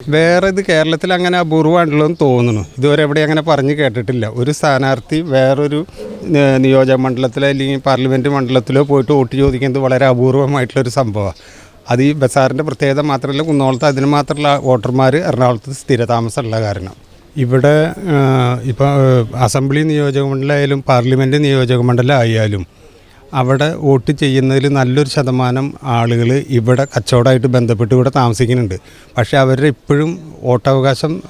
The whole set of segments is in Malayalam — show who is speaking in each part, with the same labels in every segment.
Speaker 1: വേറെ ഇത് കേരളത്തിൽ അങ്ങനെ അപൂർവമാണല്ലോ എന്ന് തോന്നുന്നു. ഇതുവരെ എവിടെ അങ്ങനെ പറഞ്ഞു കേട്ടിട്ടില്ല. ഒരു സ്ഥാനാർത്ഥി വേറൊരു നിയോജക മണ്ഡലത്തിലോ അല്ലെങ്കിൽ പാർലമെന്റ് മണ്ഡലത്തിലോ പോയിട്ട് വോട്ട് ചോദിക്കുന്നത് വളരെ അപൂർവമായിട്ടുള്ളൊരു സംഭവമാണ്. അത് ഈ ബസാറിന്റെ പ്രത്യേകത മാത്രമല്ല കുന്നോളത്ത് അതിന് മാത്രമുള്ള വോട്ടർമാർ എറണാകുളത്ത് സ്ഥിരതാമസമുള്ള കാരണം. ഇവിടെ ഇപ്പോൾ അസംബ്ലി നിയോജക മണ്ഡലമായാലും പാർലമെന്റ് നിയോജക മണ്ഡലം ആയാലും അവിടെ വോട്ട് ചെയ്യുന്നതിൽ നല്ലൊരു ശതമാനം ആളുകൾ ഇവിടെ കച്ചവടമായിട്ട് ബന്ധപ്പെട്ട് ഇവിടെ താമസിക്കുന്നുണ്ട്. പക്ഷേ അവരുടെ ഇപ്പോഴും വോട്ടവകാശം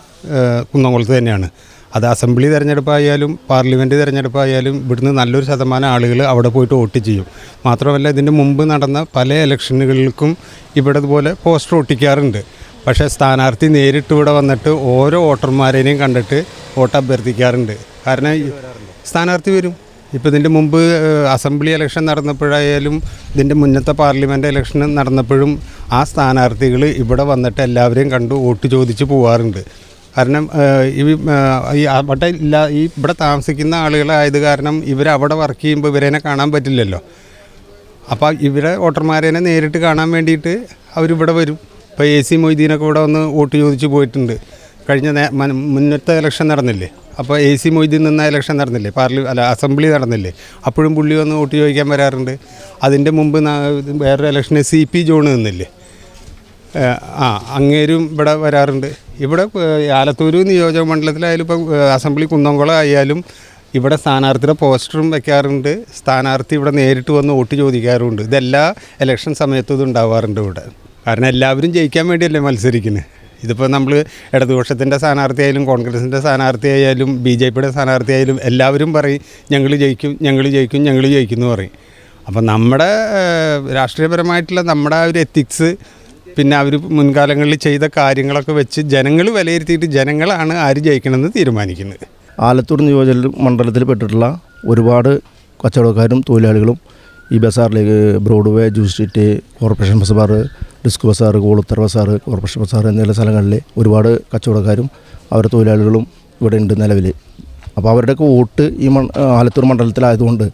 Speaker 1: കുന്നംകുളത്ത് തന്നെയാണ്. അത് അസംബ്ലി തിരഞ്ഞെടുപ്പായാലും പാർലമെന്റ് തിരഞ്ഞെടുപ്പായാലും ഇവിടുന്ന് നല്ലൊരു ശതമാനം ആളുകൾ അവിടെ പോയിട്ട് വോട്ട് ചെയ്യും. മാത്രമല്ല ഇതിന്റെ മുമ്പ് നടന്ന പല ഇലക്ഷനുകൾക്കും ഇവിടെ ഇതുപോലെ പോസ്റ്റർ ഒട്ടിക്കാറുണ്ട്. പക്ഷേ സ്ഥാനാർത്ഥി നേരിട്ട് ഇവിടെ വന്നിട്ട് ഓരോ വോട്ടർമാരെയും കണ്ടിട്ട് വോട്ട് അഭ്യർത്ഥിക്കാറുണ്ട്. കാരണം സ്ഥാനാർത്ഥി വരും. ഇപ്പോൾ ഇതിന്റെ മുമ്പ് അസംബ്ലി ഇലക്ഷൻ നടന്നപ്പോഴായാലും ഇതിന്റെ മുന്നത്തെ പാർലമെന്റ് ഇലക്ഷൻ നടന്നപ്പോഴും ആ സ്ഥാനാർത്ഥികൾ ഇവിടെ വന്നിട്ട് എല്ലാവരെയും കണ്ടു വോട്ട് ചോദിച്ച് പോവാറുണ്ട്. കാരണം ഈ ഈ അവിടെ ഇല്ല ഈ ഇവിടെ താമസിക്കുന്ന ആളുകളായത് കാരണം ഇവർ അവിടെ വർക്ക് ചെയ്യുമ്പോൾ ഇവരെന്നെ കാണാൻ പറ്റില്ലല്ലോ. അപ്പോൾ ഇവരെ വോട്ടർമാരെ നേരിട്ട് കാണാൻ വേണ്ടിയിട്ട് അവരിവിടെ വരും. ഇപ്പോൾ എ സി മൊയ്തീനൊക്കെ ഇവിടെ വന്ന് വോട്ട് ചോദിച്ച് പോയിട്ടുണ്ട്. കഴിഞ്ഞ മുന്നത്തെ ഇലക്ഷൻ നടന്നില്ലേ? അപ്പോൾ എ സി മൊയ്തീൻ നിന്ന ഇലക്ഷൻ നടന്നില്ലേ? പാർലി അല്ല അസംബ്ലി നടന്നില്ലേ? അപ്പോഴും പുള്ളി വന്ന് വോട്ട് ചോദിക്കാൻ വരാറുണ്ട്. അതിന്റെ മുമ്പ് വേറൊരു ഇലക്ഷന് സി പി ജോൺ നിന്നില്ലേ? ആ അങ്ങേരും ഇവിടെ വരാറുണ്ട്. ഇവിടെ ആലത്തൂർ നിയോജക മണ്ഡലത്തിലായാലും ഇപ്പം അസംബ്ലി കുന്നംകുളം ആയാലും ഇവിടെ സ്ഥാനാർത്ഥിയുടെ പോസ്റ്ററും വെക്കാറുണ്ട്. സ്ഥാനാർത്ഥി ഇവിടെ നേരിട്ട് വന്ന് വോട്ട് ചോദിക്കാറുമുണ്ട് ഇതെല്ലാ ഇലക്ഷൻ സമയത്തും ഇത് ഉണ്ടാവാറുണ്ട് ഇവിടെ. കാരണം എല്ലാവരും ജയിക്കാൻ വേണ്ടിയല്ലേ മത്സരിക്കുന്നത് ഇതിപ്പോൾ നമ്മൾ ഇടതുപക്ഷത്തിന്റെ സ്ഥാനാർത്ഥിയായാലും കോൺഗ്രസിന്റെ സ്ഥാനാർത്ഥിയായാലും ബി ജെ പിയുടെ സ്ഥാനാർത്ഥിയായാലും എല്ലാവരും പറയും ഞങ്ങൾ ജയിക്കും ഞങ്ങൾ ജയിക്കും ഞങ്ങൾ ജയിക്കും എന്ന് പറയും. അപ്പം നമ്മുടെ രാഷ്ട്രീയപരമായിട്ടുള്ള നമ്മുടെ ആ ഒരു എത്തിക്സ് പിന്നെ അവർ മുൻകാലങ്ങളിൽ ചെയ്ത കാര്യങ്ങളൊക്കെ വെച്ച് ജനങ്ങൾ വിലയിരുത്തിയിട്ട് ജനങ്ങളാണ് ആര് ജയിക്കണമെന്ന് തീരുമാനിക്കുന്നത്.
Speaker 2: ആലത്തൂർ നിയോജക മണ്ഡലത്തിൽ പെട്ടിട്ടുള്ള ഒരുപാട് കച്ചവടക്കാരും തൊഴിലാളികളും ഈ ബസാറിലേക്ക് ബ്രോഡ്വേ ജൂസ് സ്ട്രീറ്റ് കോർപ്പറേഷൻ ബസാർ ഡിസ്ക് ബസാർ കോളുത്തർ ബസാർ കോർപ്പറേഷൻ ബസാർ എന്നുള്ള സ്ഥലങ്ങളിൽ ഒരുപാട് കച്ചവടക്കാരും അവരുടെ തൊഴിലാളികളും ഇവിടെ ഉണ്ട് നിലവിൽ. അപ്പോൾ അവരുടെയൊക്കെ വോട്ട് ഈ മൺ ആലത്തൂർ മണ്ഡലത്തിലായതുകൊണ്ട്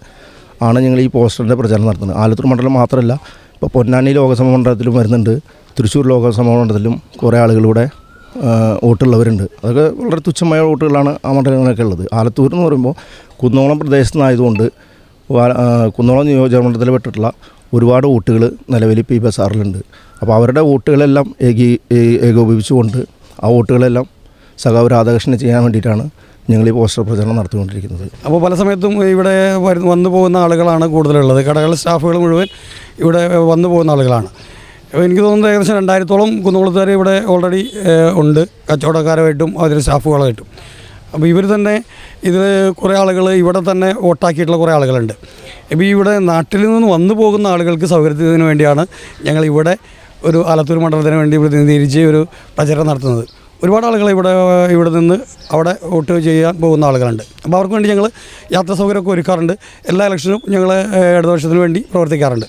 Speaker 2: ആണ് ഞങ്ങൾ ഈ പോസ്റ്ററിന്റെ പ്രചാരണം നടത്തുന്നത്. ആലത്തൂർ മണ്ഡലം മാത്രമല്ല ഇപ്പോൾ പൊന്നാനി ലോകസഭ മണ്ഡലത്തിലും വരുന്നുണ്ട്. തൃശ്ശൂർ ലോകസഭ മണ്ഡലത്തിലും കുറേ ആളുകളിവിടെ വോട്ടുള്ളവരുണ്ട്. അതൊക്കെ വളരെ തുച്ഛമായ വോട്ടുകളാണ് ആ മണ്ഡലങ്ങളൊക്കെ ഉള്ളത്. ആലത്തൂർ എന്ന് പറയുമ്പോൾ കുന്നോളം പ്രദേശത്തുനിന്നായതുകൊണ്ട് കുന്നോളം നിയോജക മണ്ഡലത്തിൽ പെട്ടിട്ടുള്ള ഒരുപാട് വോട്ടുകൾ നിലവിൽ പി ബസാറിലുണ്ട്. അപ്പോൾ അവരുടെ വോട്ടുകളെല്ലാം ഏകീ ഏകോപിപ്പിച്ചുകൊണ്ട് ആ വോട്ടുകളെല്ലാം സഖാവ് രാധാകൃഷ്ണൻ ചെയ്യാൻ വേണ്ടിയിട്ടാണ് ഞങ്ങൾ ഈ പോസ്റ്റർ പ്രചരണം നടത്തിക്കൊണ്ടിരിക്കുന്നത്.
Speaker 3: അപ്പോൾ പല സമയത്തും ഇവിടെ വന്നു പോകുന്ന ആളുകളാണ് കൂടുതലുള്ളത്. കടകൾ സ്റ്റാഫുകൾ മുഴുവൻ ഇവിടെ വന്നു പോകുന്ന ആളുകളാണ്. അപ്പോൾ എനിക്ക് തോന്നുന്നത് ഏകദേശം രണ്ടായിരത്തോളം കുന്നുകുളത്തുകാർ ഇവിടെ ഓൾറെഡി ഉണ്ട്. കച്ചവടക്കാരുമായിട്ടും അതിൽ സ്റ്റാഫുകളായിട്ടും അപ്പോൾ ഇവർ തന്നെ ഇത് കുറേ ആളുകൾ ഇവിടെ തന്നെ വോട്ടാക്കിയിട്ടുള്ള കുറേ ആളുകളുണ്ട്. അപ്പോൾ ഇവിടെ നാട്ടിൽ നിന്ന് വന്നു പോകുന്ന ആളുകൾക്ക് സൗകര്യത്തിന് വേണ്ടിയാണ് ഞങ്ങൾ ഇവിടെ ഒരു ആലത്തൂർ മണ്ഡലത്തിന് വേണ്ടി പ്രതിനിധീകരിച്ച് ഒരു പ്രചരണം നടത്തുന്നത്. ഒരുപാട് ആളുകൾ ഇവിടെ ഇവിടെ നിന്ന് അവിടെ വോട്ട് ചെയ്യാൻ പോകുന്ന ആളുകളുണ്ട്. അപ്പോൾ അവർക്ക് വേണ്ടി ഞങ്ങൾ യാത്രാ സൗകര്യമൊക്കെ ഒരുക്കാറുണ്ട്. എല്ലാ ഇലക്ഷനും ഞങ്ങൾ ഇടതുപക്ഷത്തിന് വേണ്ടി പ്രവർത്തിക്കാറുണ്ട്.